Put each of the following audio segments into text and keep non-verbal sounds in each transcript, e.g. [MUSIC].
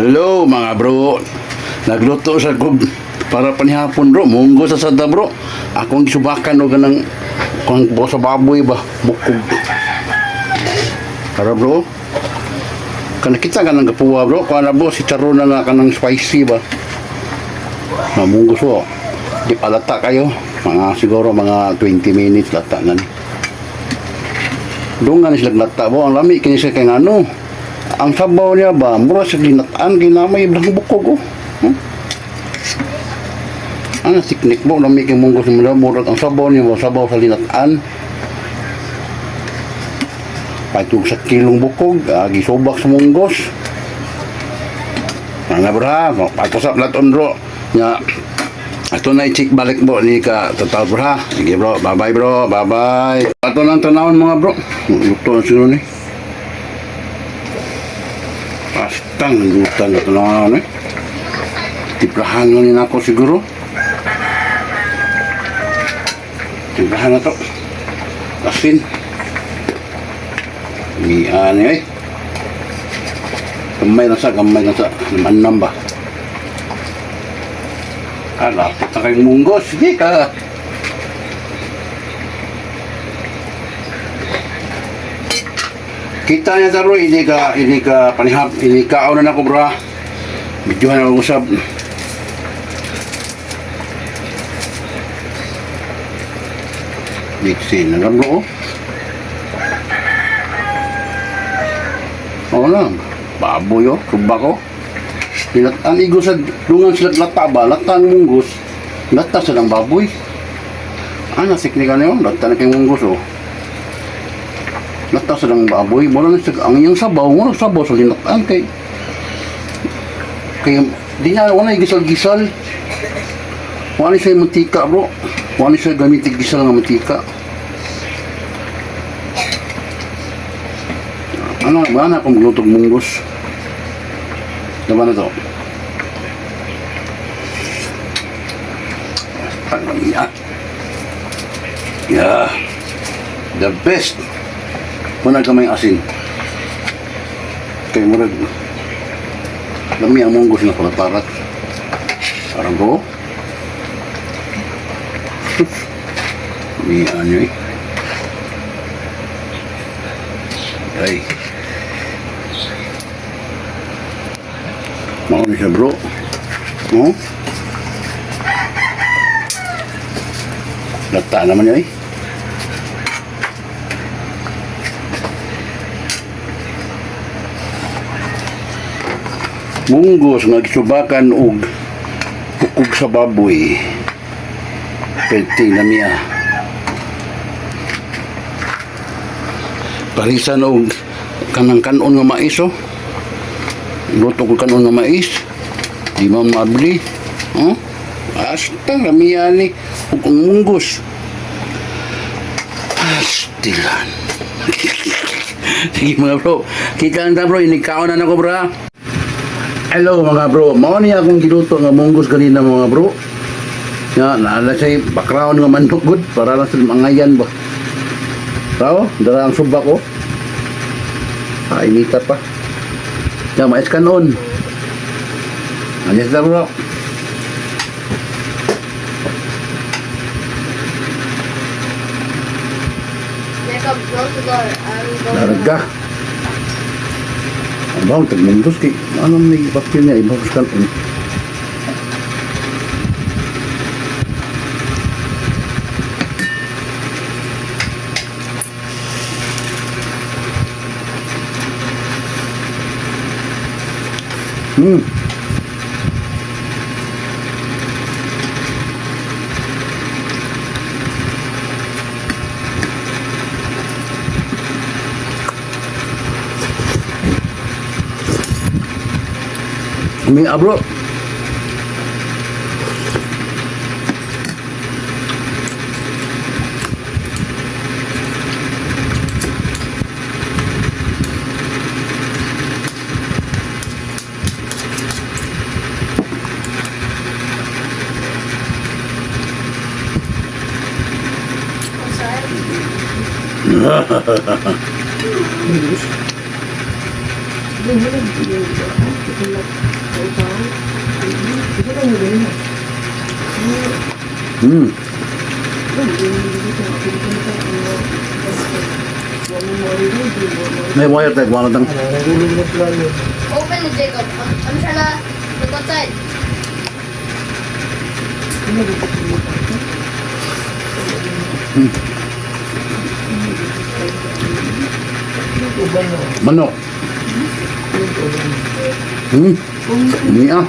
Hello mga bro. Nagluto sa kog para panihapon bro. Munggo sa sada bro. Akong gisubakan o ganang kung po sa baboy ba. Bukog. Para bro. Kana kita ka ng kapuwa bro. Kana bro si Charo na nga ka ng spicy ba. Na munggo so. Di palata kayo. Mga siguro mga 20 minutes lata na ni. Doon nga ni sila lata bro. Ang lami kini siya kay ano. Ang sabaw niya ba, mura sa ginataan, ginamay, ibang bukog, oh. Hmm? Ano, siknik mo, lami kay munggos mo na, mura ang sabaw niya ba, sabaw sa linataan. Paitug sa kilong bukog, ah, gisubak sa munggos. Ano bra, pagpusap laton bro. Nya, ato na i-check balik bro, ni ka total bro ha. Sige bro, bye-bye bro, bye-bye. Ato lang tanawon mga bro. Luto na siguro ni. Lutan na ito na ano eh. Tiplahan na rin ako siguro. Tiplahan na to. Asin. Miyan eh. Gamay na sa, gamay na sa. Naman namba. Ah, lapit na kayong munggos. Sige ka. Kita niya taro, hindi ka, hindi ka panihap, hindi ka na ako bra. Medyo na usap. Mixin na lang bro. Oo lang. Baboy oh, kubak ko. Ang igo sa dungan sila lata ba? Lata ang munggos. Lata sa ng baboy. Ah, nasiknikan na yun. Lata na kayong munggos oh. Lata sa ng baboy. Na siya. Ang iyang sabaw. Wala sabaw sa linataan kay kay di niya wala gisal-gisal. Wala siya mantika bro. Wala siya gamit gisal ng mantika. Ano, wala na akong glutog munggos. Diba na to? Ano niya? Yeah. The best. Muna kamay asin. Kay murag. Lami ang munggos na parat-parat. Parang ko. Ni [LAUGHS] ano eh. Ay. Mau ni siya bro. No? Lata naman niya eh. Munggos nga gisubakan og bukog sa baboy. Pwede na niya. Parisan og kanang kanon nga mais oh. Luto ko kanon nga mais. Di man mabli. Oh? Hasta ramiyan ni ug munggos. Astilan. [LAUGHS] Sige mga bro. Kita na bro, inikaon na ako bro. Hello mga bro, mao ni akong giluto nga munggos kanina mga bro. Ya, naala say background nga manok good para lang sa mangayan ba. Tao, dara ang subak ko. Ah, inita pa. Ya, mais kanon. Alis na bro. Larga. Ang bawang tagmundos kay ano may papel niya ibang kanon. Hmm. May abro. Sorry. [LAUGHS] [LAUGHS] [LAUGHS] Hmm. May wire tag wala tang. Open the Jacob. I'm, trying to look outside. Manok. Hmm. Ini ah.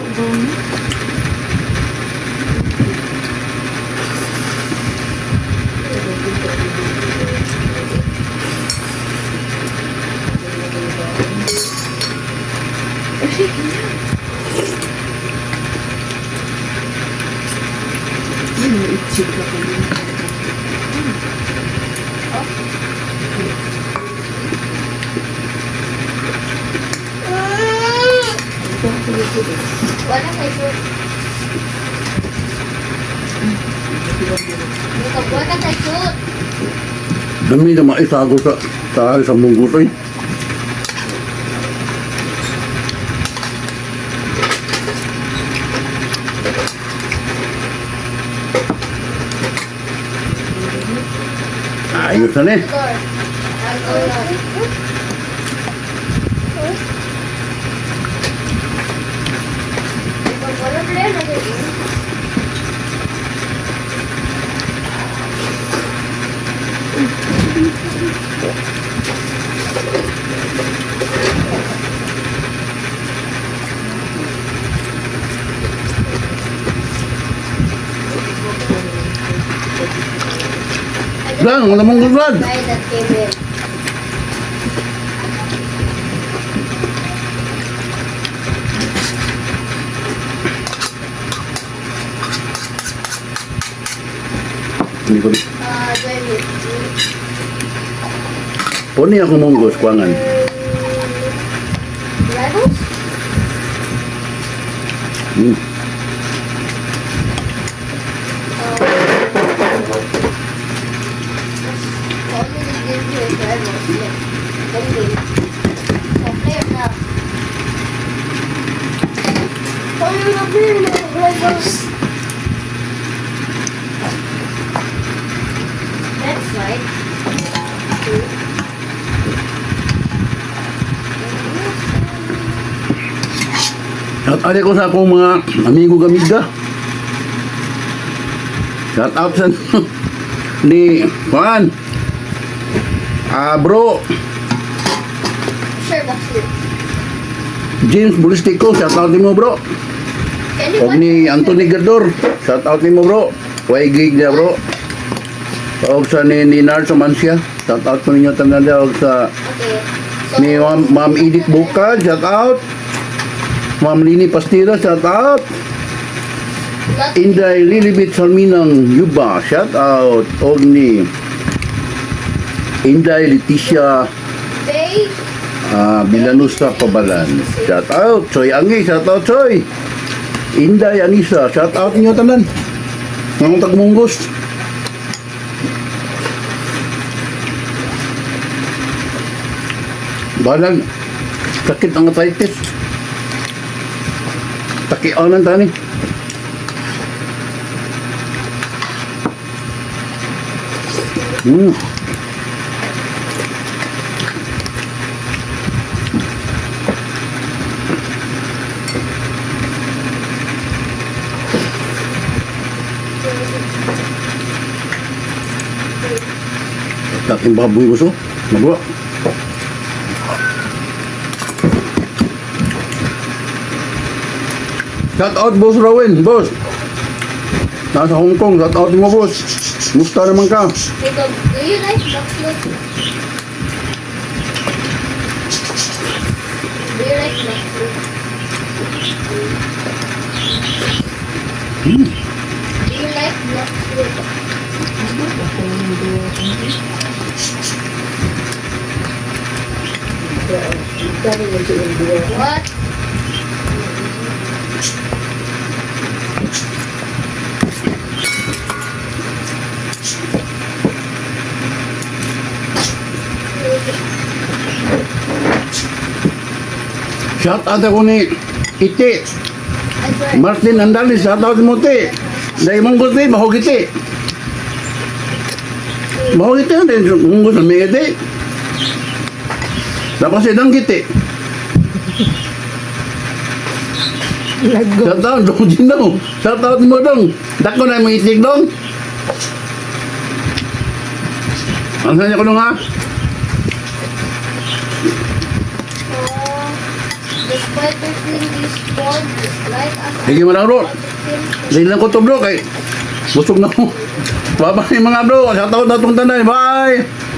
Wala kay shoot. Jacob, wala kay shoot. Dami na maisago sa sa sa munggo to eh. Ayos na eh. Door. I'm going out. Jacob, wala pala na din. Lan, wala mong in. Hindi ko. Puni ako munggos, kuangan. At ali ko sa akong mga amigo gamiga. Shout out sa [LAUGHS] ni Juan. Ah, bro, Sure. James Bulistico, shout out mo bro. Og ni Anthony Gador, shout out mo bro. Way gig niya bro. Og sa ni Ninar Sumansya, shout out ko ninyo tanan og sa Okay. So, ni Ma'am, Ma'am Edith Buka, shout out. Ma'am Lini Pastira, shout out. Inday Lilibit Salminang Yuba, shout out. Og ni Inday Leticia they Ah, Milanusa Pabalan. Shout out. Choy Angi, shout out Choy. Inday Anisa, shout out niyo tanan. Mga tagmunggos. Balag sakit ang arthritis. Takianan tani. Hmm. Dating baboy gusto. Magwa. Shout out boss Rowan, boss. Nasa Hong Kong, shout out mo boss. Musta naman ka? Do you like Blackfoot? Do you like? Do you like Blackfoot? What? Shout out ako ni Iti. Martin Andalis, sa tawag mo ti. Dahil mong gusto eh, mahugiti. Mahugiti yan din, mong gusto may iti. Tapos idang. Lago. Sa tawag, dong din dong. Sa tawag mo dong. Dako na yung itig dong. Ang sanya ko nung ha? Despite the thing is cold, light mo lang bro. Dahil lang ko to bro kay busog na ko. Bye-bye mga bro. Tawag na itong tanay. Bye!